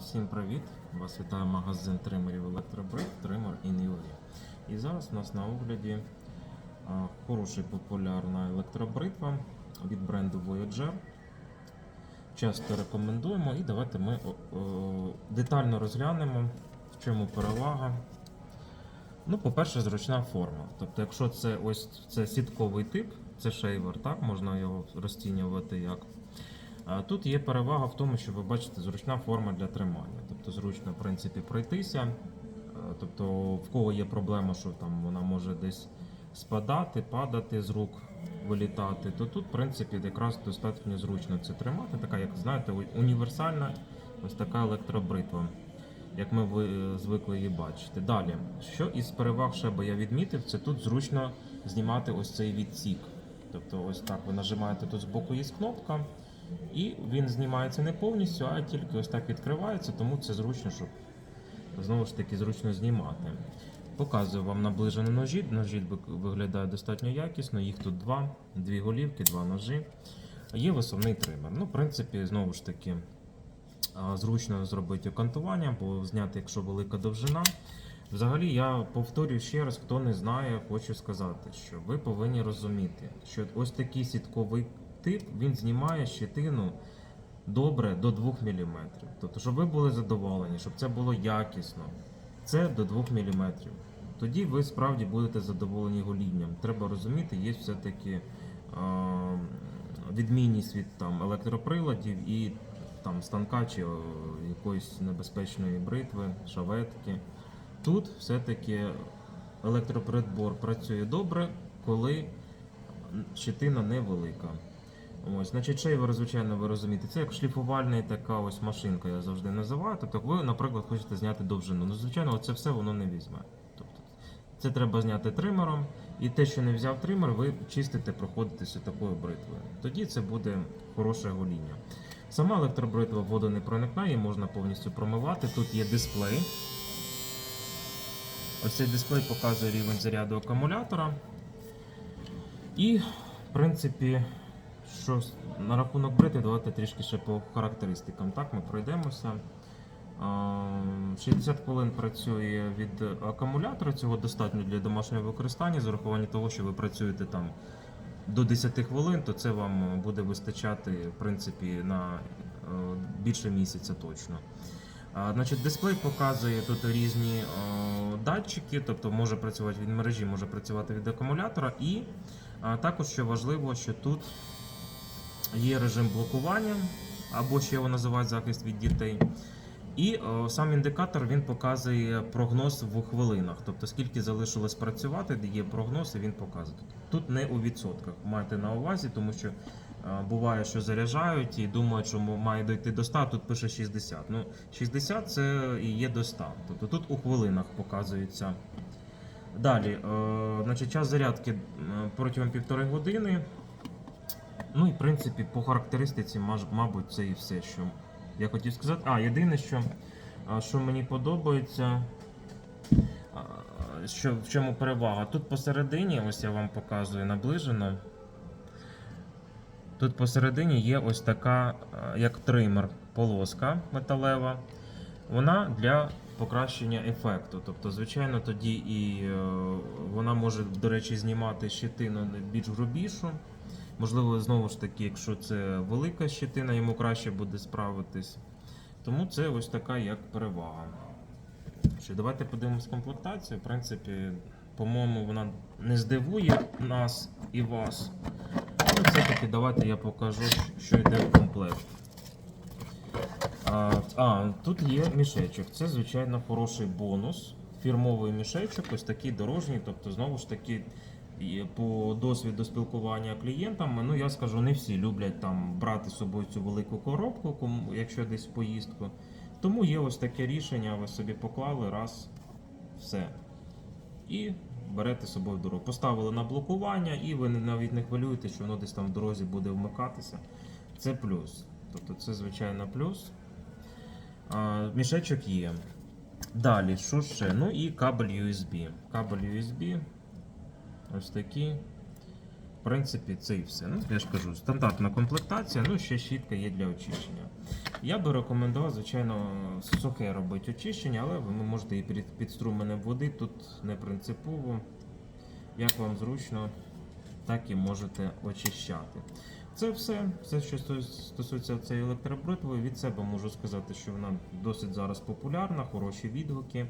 Всім привіт! Вас вітає магазин тримерів Електробрик, Тример і Newry. І зараз у нас на огляді хороша популярна електробритва від бренду Voyager. Часто рекомендуємо і давайте ми детально розглянемо, в чому перевага. Ну, по-перше, зручна форма. Тобто, якщо це ось це сітковий тип, це шейвер, так, можна його розцінювати як. Тут є перевага в тому, що ви бачите зручна форма для тримання. Тобто зручно, в принципі, пройтися. Е, Тобто, в кого є проблема, що там вона може десь спадати, падати з рук, вилітати, то тут, в принципі, якраз достатньо зручно це тримати. Така, як знаєте, універсальна ось така електробритва, як ми е, звикли її бачити. Далі, що із переваг ще би я відмітив, це тут зручно знімати ось цей відсік. Тобто, ось так ви нажимаєте тут збоку є кнопка. І він знімається не повністю, а тільки ось так відкривається, тому це зручно, щоб знову ж таки зручно знімати. Показую вам наближені ножі. Ножі ви- виглядають достатньо якісно, їх тут два, дві голівки, два ножі. Є висувний тример. Ну, в принципі, знову ж таки, зручно зробити окантування, бо зняти, якщо велика довжина. Взагалі, я повторюю ще раз, хто не знає, хочу сказати, що ви повинні розуміти, що ось такий сітковий тип він знімає щетину добре до 2 мм. Тобто, щоб ви були задоволені, щоб це було якісно, це до 2 мм. Тоді ви справді будете задоволені голінням. Треба розуміти, є все-таки відмінність від там, електроприладів і там, станка чи якоїсь небезпечної бритви, шаветки. Тут все-таки електроприбор працює добре, коли щетина невелика. Ось, значить, шейвер, звичайно, ви розумієте, це як шліфувальна така ось машинка, я завжди називаю. Тобто, ви, наприклад, хочете зняти довжину. Ну, звичайно, це все воно не візьме. Тобто, це треба зняти тримером, і те, що не взяв тример, ви чистите, проходитеся такою бритвою. Тоді це буде хороше гоління. Сама електробритва воду не проникне, її можна повністю промивати. Тут є дисплей. Ось цей дисплей показує рівень заряду акумулятора. І, в принципі, що на рахунок брити, давайте трішки ще по характеристикам. Так, ми пройдемося. 60 хвилин працює від акумулятора, цього достатньо для домашнього використання. З урахуванням того, що ви працюєте там до 10 хвилин, то це вам буде вистачати в принципі, на е, більше місяця точно. Значить, дисплей показує тут різні е, датчики, тобто може працювати від мережі, може працювати від акумулятора. І також, що важливо, що тут є режим блокування, або ще його називають захист від дітей. І е, сам індикатор він показує прогноз в хвилинах. Тобто скільки залишилось працювати, є прогноз, і він показує. Тут не у відсотках. Майте на увазі, тому що е, буває, що заряджають і думають, що має дойти до 100, тут пише 60. Ну, 60 це і є до 100. Тобто тут у хвилинах показується. Далі, е, значить, час зарядки протягом півтори години. Ну і в принципі по характеристиці, мабуть, це і все, що я хотів сказати. А, єдине, що, що мені подобається, що, в чому перевага. Тут посередині, ось я вам показую наближено. Тут посередині є ось така, як тример, полоска металева. Вона для покращення ефекту. Тобто, звичайно, тоді і е, вона може, до речі, знімати щетину більш грубішу. Можливо, знову ж таки, якщо це велика щетина, йому краще буде справитись. Тому це ось така як перевага. Що, давайте подивимось комплектацію. В принципі, по-моєму, вона не здивує нас і вас. Але все-таки давайте я покажу, що йде в комплект. А, а, тут є мішечок. Це, звичайно, хороший бонус. Фірмовий мішечок, ось такий дорожній. Тобто, знову ж таки, по досвіду спілкування клієнтами, ну я скажу, не всі люблять там брати з собою цю велику коробку, якщо десь поїздку. Тому є ось таке рішення, ви собі поклали раз, все. І берете з собою в дорогу. Поставили на блокування, і ви навіть не хвилюєте, що воно десь там в дорозі буде вмикатися. Це плюс. Тобто це звичайно плюс. А, мішечок є. Далі, що ще? Ну і кабель USB. Кабель USB. Ось такий. принципі, це і все. Ну, я ж кажу, стандартна комплектація, ну ще щітка є для очищення. Я би рекомендував, звичайно, сухе робити очищення, але ви можете і під, під струменем води, тут не принципово. Як вам зручно, так і можете очищати. Це все, все, що стосується цієї електробритви. Від себе можу сказати, що вона досить зараз популярна, хороші відгуки.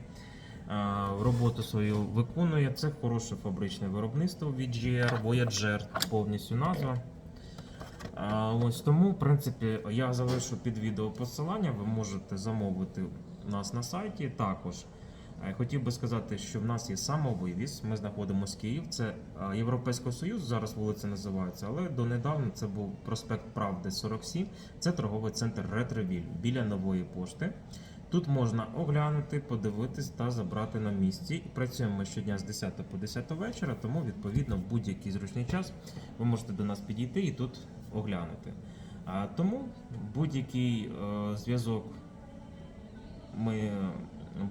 Е, Роботу свою виконує. Це хороше фабричне виробництво від GR, Voyager, повністю назва. Ось тому, в принципі, я залишу під відео посилання, ви можете замовити у нас на сайті. Також е, хотів би сказати, що в нас є самовивіз. Ми знаходимося в Київ. Це е, Європейського Союзу, зараз вулиця називається, але донедавна це був проспект Правди 47. Це торговий центр Ретровіль біля нової пошти. Тут можна оглянути, подивитись та забрати на місці. Працюємо щодня з 10 по 10 вечора, тому відповідно в будь-який зручний час ви можете до нас підійти і тут оглянути. А, тому будь-який е, зв'язок ми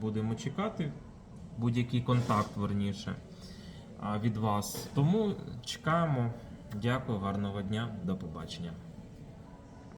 будемо чекати, будь-який контакт верніше від вас. Тому чекаємо. Дякую, гарного дня, до побачення.